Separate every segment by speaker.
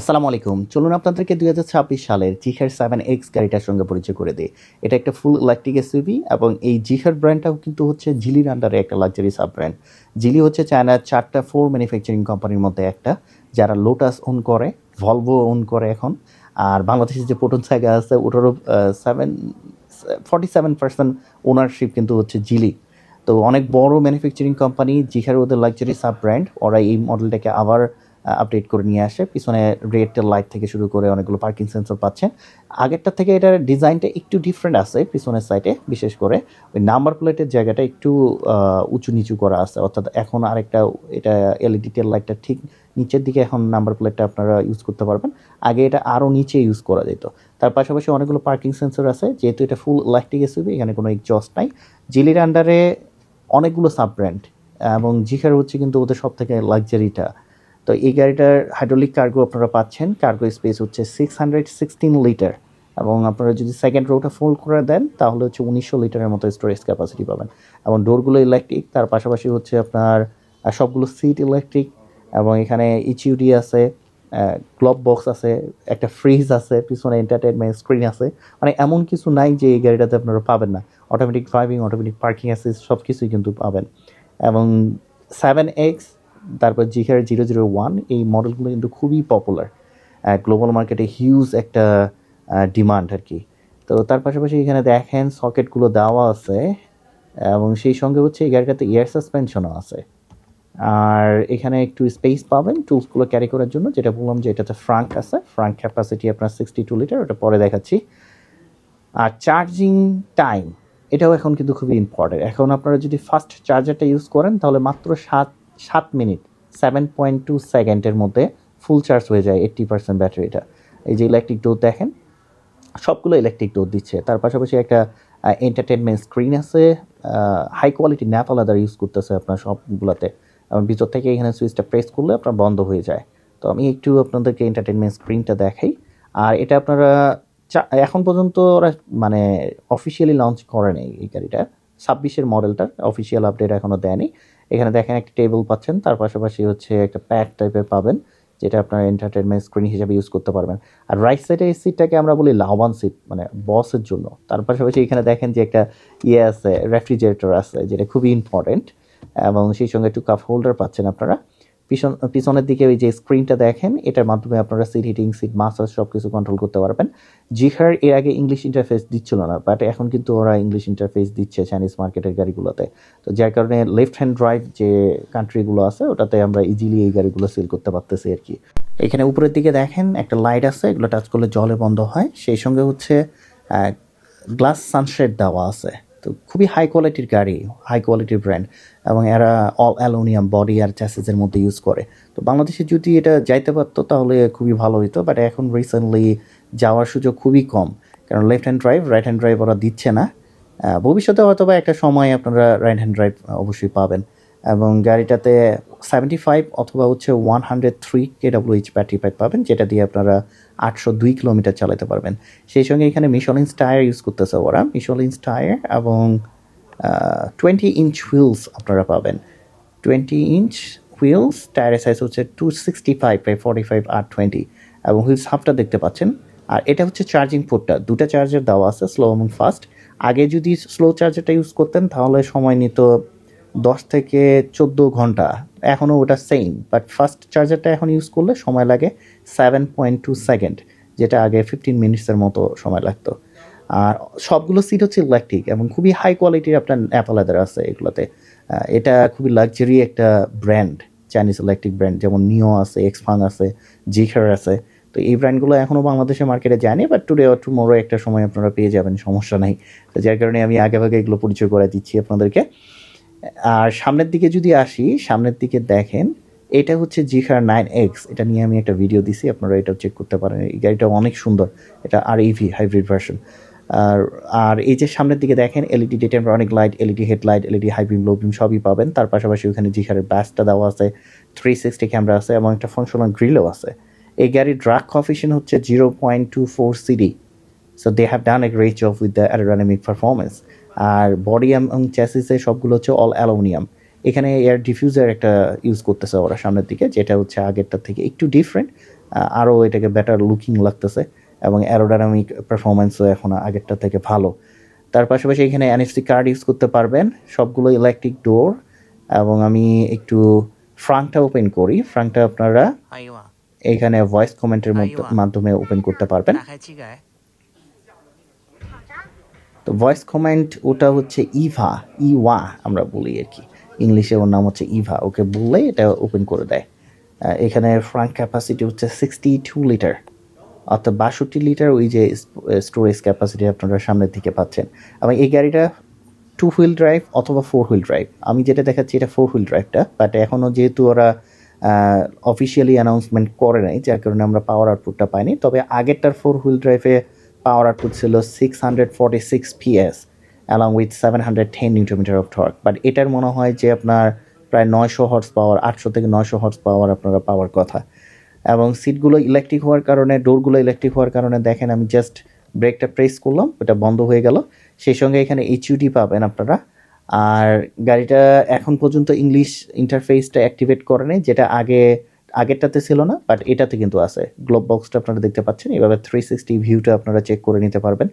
Speaker 1: আসসালামু আলাইকুম। চলুন আপনাদেরকে দুই হাজার ছাব্বিশ সালের জিহার সেভেন এক্স গাড়িটার সঙ্গে পরিচয় করে দিই। এটা একটা ফুল ইলেকট্রিক এসইউভি এবং এই জিহার ব্র্যান্ডটাও কিন্তু হচ্ছে জিলির আন্ডারে একটা লাক্সারি সাব ব্র্যান্ড জিলি হচ্ছে চায়নার চারটা ফোর ম্যানুফ্যাকচারিং কোম্পানির মধ্যে একটা, যারা লোটাস ওন করে ভলভো ওন করে এখন। আর বাংলাদেশে যে পোটন জায়গা আছে, ওটারও seven forty seven percent ownership কিন্তু হচ্ছে জিলি তো অনেক বড় ম্যানুফ্যাকচারিং কোম্পানি জিহার ওদের লাক্সারি সাব ব্র্যান্ড ওরা এই মডেলটাকে আবার আপডেট করে নিয়ে আসে। পিছনে রেড লাইট থেকে শুরু করে অনেকগুলো পার্কিং সেন্সর পাচ্ছেন। আগেরটা থেকে এটার ডিজাইনটা একটু ডিফারেন্ট আছে পিছনের সাইডে বিশেষ করে ওই নাম্বার প্লেটের জায়গাটা একটু উঁচু নিচু করা আছে। অর্থাৎ এখন আরেকটা এটা এলইডি টেল লাইটটা ঠিক নিচের দিকে এখন নাম্বার প্লেটটা আপনারা ইউজ করতে পারবেন। আগে এটা আরও নিচে ইউজ করা যেত। তার পাশাপাশি অনেকগুলো পার্কিং সেন্সর আছে। যেহেতু এটা ফুল ইলেকট্রিক এসইউভি এখানে কোনো এক্সস্ট নাই। জিলির আন্ডারে অনেকগুলো সাব ব্র্যান্ড এবং জিখার হচ্ছে কিন্তু ওদের সব থেকে লাক্সারিটা তো এই গাড়িটার হাইড্রোলিক কার্গো আপনারা পাচ্ছেন। কার্গো স্পেস হচ্ছে সিক্স হান্ড্রেড সিক্সটিন লিটার এবং আপনারা যদি সেকেন্ড রোটা ফোল্ড করে দেন, তাহলে হচ্ছে উনিশশো লিটারের মতো স্টোরেজ ক্যাপাসিটি পাবেন। এবং ডোরগুলো ইলেকট্রিক তার পাশাপাশি হচ্ছে আপনার সবগুলো সিট ইলেকট্রিক এবং এখানে ইচিউডি আছে গ্লোভ বক্স আছে, একটা ফ্রিজ আছে, পিছনে এন্টারটেনমেন্ট স্ক্রিন আছে। মানে এমন কিছু নাই যে এই গাড়িটাতে আপনারা পাবেন না। Automatic driving automatic parking assist সব কিছুই কিন্তু পাবেন। এবং সেভেন এক্স তারপর জিহার জিরো জিরো ওয়ান, এই মডেলগুলো কিন্তু খুবই পপুলার গ্লোবাল মার্কেটে হিউজ একটা ডিমান্ড আর কি। তো তার পাশাপাশি এখানে দেখেন সকেটগুলো দেওয়া আছে, এবং সেই সঙ্গে হচ্ছে এই গাড়িটাতে এয়ার সাসপেনশনও আছে। আর এখানে একটু স্পেস পাবেন টুলসগুলো ক্যারি করার জন্য, যেটা বললাম যে এটাতে ফ্রাঙ্ক আছে। ফ্রাঙ্ক ক্যাপাসিটি আপনার সিক্সটি টু লিটার ওটা পরে দেখাচ্ছি। আর চার্জিং টাইম এটাও এখন কিন্তু খুবই ইম্পর্টেন্ট এখন আপনারা যদি ফাস্ট চার্জারটা ইউজ করেন, তাহলে মাত্র সাত সাত মিনিট সেভেন পয়েন্ট টু সেকেন্ডের মধ্যে ফুল চার্জ হয়ে যায় এইট্টি পার্সেন্ট ব্যাটারিটা এই যে ইলেকট্রিক ডোর দেখেন, সবগুলো ইলেকট্রিক ডোর দিচ্ছে। তার পাশাপাশি একটা এন্টারটেনমেন্ট স্ক্রিন আছে হাই কোয়ালিটি ন্যাপ আলাদা ইউজ করতেছে আপনার সবগুলোতে। ভিতর থেকে এখানে সুইচটা প্রেস করলে আপনার বন্ধ হয়ে যায়। তো আমি একটু আপনাদেরকে এন্টারটেনমেন্ট স্ক্রিনটা দেখাই। আর এটা আপনারা এখন পর্যন্ত ওরা মানে অফিসিয়ালি লঞ্চ করেনি এই গাড়িটা। ছাব্বিশের মডেলটার অফিসিয়াল আপডেট এখনও দেয়নি। এখানে দেখেন একটা টেবিল পাচ্ছেন, তার পাশাপাশি হচ্ছে একটা প্যাড টাইপের পাবেন, যেটা আপনার এন্টারটেনমেন্ট স্ক্রিন হিসেবে ইউজ করতে পারবেন। আর রাইট সাইডে এই সিটটাকে আমরা বলি লাভবান সিট মানে বসের জন্য। তার পাশাপাশি এখানে দেখেন যে একটা ইয়ে আছে রেফ্রিজারেটর আছে, যেটা খুবই ইম্পর্টেন্ট এবং সেই সঙ্গে একটু কাপ হোল্ডার পাচ্ছেন আপনারা। পিছন, পিছনের দিকে ওই যে স্ক্রিনটা দেখেন, এটার মাধ্যমে আপনারা সিট হিটিং সিট মাসাজ সব কিছু কন্ট্রোল করতে পারবেন। জিহার এর আগে ইংলিশ ইন্টারফেস দিচ্ছিল না বাট এখন কিন্তু ওরা ইংলিশ ইন্টারফেস দিচ্ছে চাইনিজ মার্কেটের গাড়িগুলোতে। তো যার কারণে লেফট হ্যান্ড ড্রাইভ যে কান্ট্রিগুলো আছে, ওটাতে আমরা ইজিলি এই গাড়িগুলো সেল করতে পারতেছি আর কি। এখানে উপরের দিকে দেখেন, একটা লাইট আছে, এগুলো টাচ করলে জলে বন্ধ হয়। সেই সঙ্গে হচ্ছে গ্লাস সানশেড দেওয়া আছে। তো খুবই হাই কোয়ালিটির গাড়ি হাই কোয়ালিটির ব্র্যান্ড এবং এরা অল অ্যালুমিনিয়াম বডি আর চ্যাসেসের মধ্যে ইউজ করে। তো বাংলাদেশে যদি এটা যাইতে পারতো তাহলে খুবই ভালো হতো বাট এখন রিসেন্টলি যাওয়ার সুযোগ খুবই কম। কারণ left hand drive right hand drive ওরা দিচ্ছে না। ভবিষ্যতে হয়তো বা একটা সময় আপনারা রাইট হ্যান্ড ড্রাইভ অবশ্যই পাবেন। এবং গাড়িটাতে সেভেন্টি ফাইভ অথবা হচ্ছে one hundred three K WH battery pack পাবেন, যেটা দিয়ে আপনারা আটশো দুই কিলোমিটার চালাতে পারবেন। সেই সঙ্গে এখানে মিশলিন্স টায়ার ইউজ করতেছে ওরা। মিশলিন্স টায়ার এবং টোয়েন্টি ইঞ্চ হুইলস আপনারা পাবেন। টোয়েন্টি ইঞ্চ হুইলস টায়ারের সাইজ হচ্ছে two sixty five by forty five R twenty এবং হুইলস হাফটা দেখতে পাচ্ছেন। আর এটা হচ্ছে চার্জিং পোর্টটা দুটা চার্জার দেওয়া আছে স্লো এবং ফাস্ট আগে যদি স্লো চার্জারটা ইউজ করতেন, তাহলে সময় নিত দশ থেকে চোদ্দ ঘণ্টা এখনও ওটা সেম বাট ফার্স্ট চার্জারটা এখন ইউজ করলে সময় লাগে সেভেন পয়েন্ট টু সেকেন্ড যেটা আগে ফিফটিন মিনিটসের মতো সময় লাগতো। আর সবগুলো সিট হচ্ছে ইলেকট্রিক এবং খুবই হাই কোয়ালিটির আপনার অ্যাপালাদার আছে এগুলোতে। এটা খুবই লাক্সারি একটা ব্র্যান্ড চাইনিজ ইলেকট্রিক ব্র্যান্ড যেমন নিও আছে এক্সফাং আছে জিখার আছে। তো এই ব্র্যান্ডগুলো এখনও বাংলাদেশের মার্কেটে যায়নি বাট টুডে অর টুমোরো একটা সময় আপনারা পেয়ে যাবেন, সমস্যা নেই। তো যার কারণে আমি আগে ভাগে এগুলো পরিচয় করে দিচ্ছি আপনাদেরকে। আর সামনের দিকে যদি আসি, সামনের দিকে দেখেন, এটা হচ্ছে জিখার নাইন এক্স এটা নিয়ে আমি একটা ভিডিও দিছি, আপনারা এটাও চেক করতে পারেন। এই গাড়িটা অনেক সুন্দর। এটা আর ইভি হাইব্রিড ভার্সন আর আর এই যে সামনের দিকে দেখেন E এলইডি ডে অনেক light LED headlight LED high beam low beam সবই পাবেন। তার পাশাপাশি ওখানে জিখারের ব্যাসটা দেওয়া আছে থ্রি সিক্সটি ক্যামেরা আছে এবং একটা ফাংশনাল গ্রিলও আছে। এই গাড়ির ড্রাগ কফিশন হচ্ছে zero point two four CD so they have done a great job with the aerodynamic performance R body এবং চ্যাসিসে সবগুলো হচ্ছে অল অ্যালুমিনিয়াম এখানে এয়ার ডিফিউজার একটা ইউজ করতেছে ওরা সামনের দিকে যেটা হচ্ছে আগেরটার থেকে একটু ডিফারেন্ট আরও এটাকে বেটার লুকিং লাগতেছে এবং অ্যারোডাইনামিক পারফরমেন্সও এখন আগেরটা থেকে ভালো। তার পাশাপাশি এখানে এনএফসি কার্ড ইউজ করতে পারবেন সবগুলো ইলেকট্রিক ডোর এবং আমি একটু ফ্রাঙ্কটা ওপেন করি। ফ্রাঙ্কটা আপনারা এখানে ভয়েস কমেন্টের মাধ্যমে ওপেন করতে পারবেন। তো ভয়েস কমেন্ট ওটা হচ্ছে ইভা, ইওয়া আমরা বলি আর কি। ইংলিশে ওর নাম হচ্ছে ইভা, ওকে বললে এটা ওপেন করে দেয়। এখানে ফ্রাঙ্ক ক্যাপাসিটি হচ্ছে সিক্সটি টু লিটার অর্থাৎ বাষট্টি লিটার ওই যে স্টোরেজ ক্যাপাসিটি আপনারা সামনের দিকে পাচ্ছেন। এবং এই গাড়িটা টু হুইল ড্রাইভ অথবা ফোর হুইল ড্রাইভ আমি যেটা দেখাচ্ছি এটা ফোর হুইল ড্রাইভটা বাট এখনও যেহেতু ওরা অফিসিয়ালি অ্যানাউন্সমেন্ট করে নাই, যার কারণে আমরা পাওয়ার আউটপুটটা পাইনি, তবে আগেরটার ফোর হুইল ড্রাইভে পাওয়ার আউটপুট ছিল six hundred forty six PS along with seven hundred ten newton metre of torque but এটার মনে হয় যে আপনার প্রায় নয়শো হর্স পাওয়ার আটশো থেকে নয়শো হর্স পাওয়ার আপনারা পাওয়ার কথা। এবং সিটগুলো ইলেকট্রিক হওয়ার কারণে ডোরগুলো ইলেকট্রিক হওয়ার কারণে, দেখেন আমি জাস্ট ব্রেকটা প্রেস করলাম, ওটা বন্ধ হয়ে গেল। সেই সঙ্গে এখানে এইচইউডি পাবেন আপনারা। আর গাড়িটা এখন পর্যন্ত ইংলিশ ইন্টারফেসটা অ্যাক্টিভেট করেনি যেটা আগে আগেরটাতে ছিল না বাট এটাতে কিন্তু আছে। গ্লোব বক্সটা আপনারা দেখতে পাচ্ছেন, এভাবে থ্রি সিক্সটি ভিউটা আপনারা চেক করে নিতে পারবেন।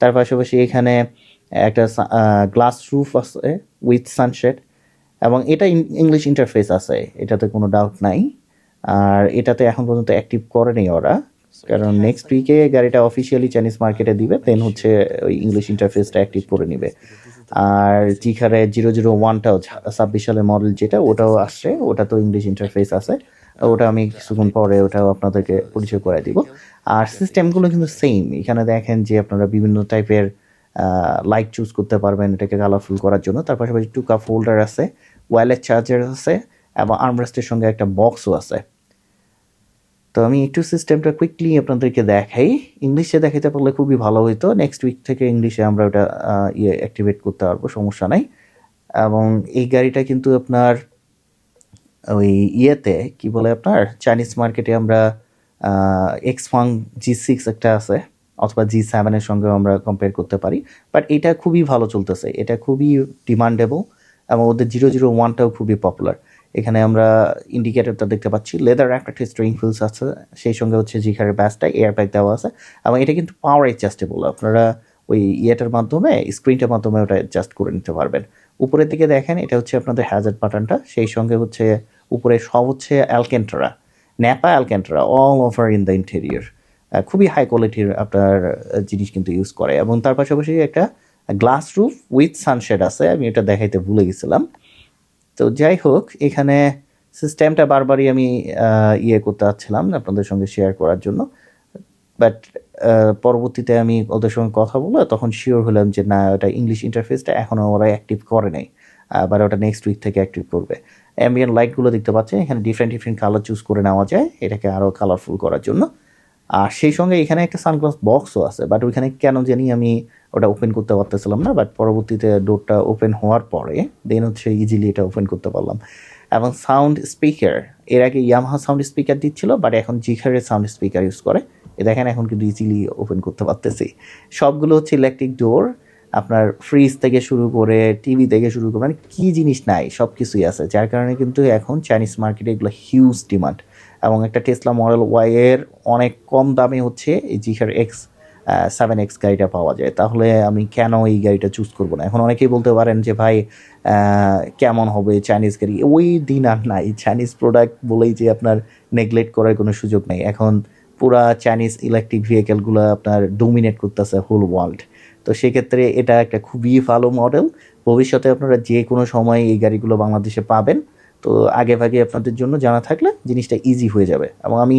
Speaker 1: তার পাশাপাশি এখানে একটা গ্লাস রুফ আছে উইথ সানশেড এবং এটা ইংলিশ ইন্টারফেস আছে, এটাতে কোনো ডাউট নাই। আর এটাতে এখন পর্যন্ত অ্যাক্টিভ করেনি ওরা, কারণ নেক্সট উইকে গাড়িটা অফিসিয়ালি চাইনিজ মার্কেটে দিবে দেন হচ্ছে ওই ইংলিশ ইন্টারফেসটা অ্যাক্টিভ করে নিবে। আর জিখারে জিরো জিরো ওয়ানটাও ছাব্বিশ সালের মডেল যেটা, ওটাও আসছে ওটা তো ইংলিশ ইন্টারফেস আছে। ওটা আমি কিছুক্ষণ পরে ওটাও আপনাদেরকে পরিচয় করে দিব। আর সিস্টেমগুলো কিন্তু সেম এখানে দেখেন যে আপনারা বিভিন্ন টাইপের লাইট চুজ করতে পারবেন এটাকে কালারফুল করার জন্য। তার পাশাপাশি টুকা ফোল্ডার আছে ওয়্যারলেস চার্জার আছে এবং আর্মরেস্টের সঙ্গে একটা বক্সও আছে। তো আমি একটু সিস্টেমটা কুইকলি আপনাদেরকে দেখাই। ইংলিশে দেখাতে পারলে খুবই ভালো হতো নেক্সট উইক থেকে ইংলিশে আমরা ওটা ইয়ে অ্যাক্টিভেট করতে পারব, সমস্যা নাই। এবং এই গাড়িটা কিন্তু আপনার ওই ইয়েতে, কি বলে আপনার? চাইনিজ মার্কেটে আমরা এক্সফাং জি সিক্স একটা আছে, অথবা জি সেভেনের সঙ্গে আমরা কম্পেয়ার করতে পারি। বাট এটা খুবই ভালো চলতেছে, এটা খুবই ডিমান্ডেবল এবং ওদের জিরো জিরো ওয়ানটাও খুবই পপুলার এখানে আমরা ইন্ডিকেটরটা দেখতে পাচ্ছি লেদার একটা স্ট্রিং ফিলস আছে, সেই সঙ্গে হচ্ছে জিখারের ব্যাসটা এয়ার ব্যাগ দেওয়া আছে, এবং এটা কিন্তু পাওয়ার অ্যাডজাস্টেবল আপনারা ওই ইয়েটার মাধ্যমে স্ক্রিনটার মাধ্যমে ওটা অ্যাডজাস্ট করে নিতে পারবেন। উপরের দিকে দেখেন, এটা হচ্ছে আপনাদের হ্যাজার্ড বাটনটা সেই সঙ্গে হচ্ছে উপরে সব হচ্ছে Alcantara, nappa Alcantara all over in the interior খুবই হাই কোয়ালিটির আপনার জিনিস কিন্তু ইউজ করে। এবং তার পাশাপাশি একটা গ্লাস রুফ উইথ সানশেড আছে, আমি এটা দেখাইতে ভুলে গেছিলাম। তো যাই হোক, এখানে সিস্টেমটা বারবারই আমি ইয়ে করতে চাচ্ছিলাম আপনাদের সঙ্গে শেয়ার করার জন্য। বাট পরবর্তীতে আমি ওদের সঙ্গে কথা বলে তখন শিওর হলাম যে না, ওটা ইংলিশ ইন্টারফেসটা এখনও ওরা অ্যাক্টিভ করে নাই। আবার ওটা নেক্সট উইক থেকে অ্যাক্টিভ করবে। অ্যাম্বিয়েন্ট লাইটগুলো দেখতে পাচ্ছেন, এখানে ডিফারেন্ট ডিফারেন্ট কালার চুজ করে নেওয়া যায়, এটাকে আরও কালারফুল করার জন্য। আর সেই সঙ্গে এখানে একটা সানগ্লাস বক্সও আছে বাট ওইখানে কেন জানি আমি ওটা ওপেন করতে পারতেছিলাম না বাট পরবর্তীতে ডোরটা ওপেন হওয়ার পরে দেন হচ্ছে ইজিলি এটা ওপেন করতে পারলাম। এবং সাউন্ড স্পিকার এর আগে ইয়ামাহা সাউন্ড স্পিকার দিচ্ছিল বাট এখন জিখারের সাউন্ড স্পিকার ইউজ করে। এ দেখেন, এখন কিন্তু ইজিলি ওপেন করতে পারতেছি। সবগুলো হচ্ছে ইলেকট্রিক ডোর আপনার ফ্রিজ থেকে শুরু করে টিভি থেকে শুরু করে মানে কী জিনিস নাই সব কিছুই আছে। যার কারণে কিন্তু এখন চাইনিজ মার্কেটে এগুলো হিউজ ডিমান্ড এবং একটা টেসলা মডেল ওয়াইয়ের অনেক কম দামে হচ্ছে এই জিখার এক্স সেভেন এক্স গাড়িটা পাওয়া যায়। তাহলে আমি কেন এই গাড়িটা চুজ করব না? এখন অনেকেই বলতে পারেন যে, ভাই কেমন হবে চাইনিজ গাড়ি? ওই দিন আর নাই। চাইনিজ প্রোডাক্ট বলেই যে আপনার নেগলেক্ট করার কোনো সুযোগ নেই। এখন পুরা চাইনিজ ইলেকট্রিক ভেহিকেলগুলো আপনার ডোমিনেট করতেছে হোল ওয়ার্ল্ড তো সেক্ষেত্রে এটা একটা খুবই ভালো মডেল ভবিষ্যতে আপনারা যে কোনো সময় এই গাড়িগুলো বাংলাদেশে পাবেন। তো আগে ভাগে আপনাদের জন্য জানা থাকলে জিনিসটা ইজি হয়ে যাবে। এবং আমি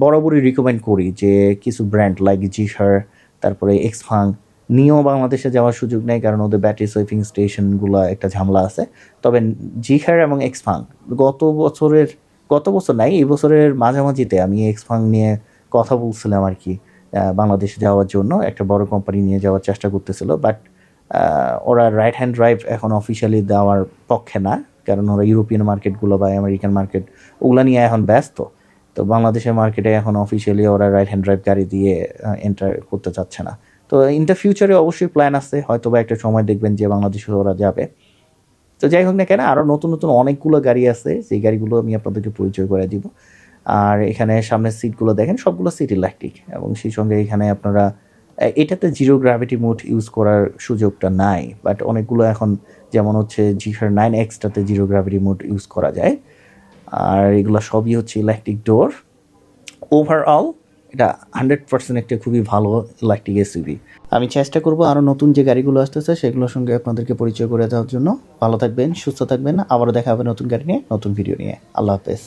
Speaker 1: বরাবরই রিকমেন্ড করি যে কিছু ব্র্যান্ড লাইক জিহার তারপরে এক্সফাং নিয়েও বাংলাদেশে যাওয়ার সুযোগ নেই, কারণ ওদের ব্যাটারি সুইপিং স্টেশনগুলো একটা ঝামেলা আছে। তবে জিহার এবং এক্সফাং গত বছরের, গত বছর নাই, এই বছরের মাঝামাঝিতে আমি এক্সফাং নিয়ে কথা বলছিলাম আর কি। বাংলাদেশে যাওয়ার জন্য একটা বড় কোম্পানি নিয়ে যাওয়ার চেষ্টা করতেছিল বাট ওরা রাইট হ্যান্ড ড্রাইভ এখন অফিসিয়ালি দেওয়ার পক্ষে না, কারণ ওরা ইউরোপিয়ান মার্কেটগুলো বা আমেরিকান মার্কেট ওগুলো নিয়ে এখন ব্যস্ত। তো বাংলাদেশের মার্কেটে এখন অফিসিয়ালি ওরা রাইট হ্যান্ড ড্রাইভ গাড়ি দিয়ে এন্টার করতে চাচ্ছে না। তো ইন দ্য ফিউচারে অবশ্যই প্ল্যান আছে হয়তো বা একটা সময় দেখবেন যে বাংলাদেশে ওরা যাবে। তো যাই হোক না কেন আরও নতুন নতুন অনেকগুলো গাড়ি আছে, সেই গাড়িগুলো আমি আপনাদেরকে পরিচয় করে দিব। আর এখানে সামনের সিটগুলো দেখেন, সবগুলো সিট ইলেকট্রিক এবং সেই সঙ্গে এখানে আপনারা এটাতে জিরো গ্র্যাভিটি মোড ইউজ করার সুযোগটা নাই বাট অনেকগুলো এখন যেমন হচ্ছে জিহার নাইন এক্সটাতে জিরো গ্র্যাভিটি মোড ইউজ করা যায়। আর এগুলো সবই হচ্ছে ইলেকট্রিক ডোর ওভারঅল এটা হান্ড্রেড পার্সেন্ট একটা খুবই ভালো ইলেকট্রিক এসইউভি আমি চেষ্টা করব আরও নতুন যে গাড়িগুলো আসতেছে, সেগুলোর সঙ্গে আপনাদেরকে পরিচয় করে দেওয়ার জন্য। ভালো থাকবেন, সুস্থ থাকবেন। আবারও দেখা হবে নতুন গাড়ি নিয়ে, নতুন ভিডিও নিয়ে। আল্লাহ হাফেজ।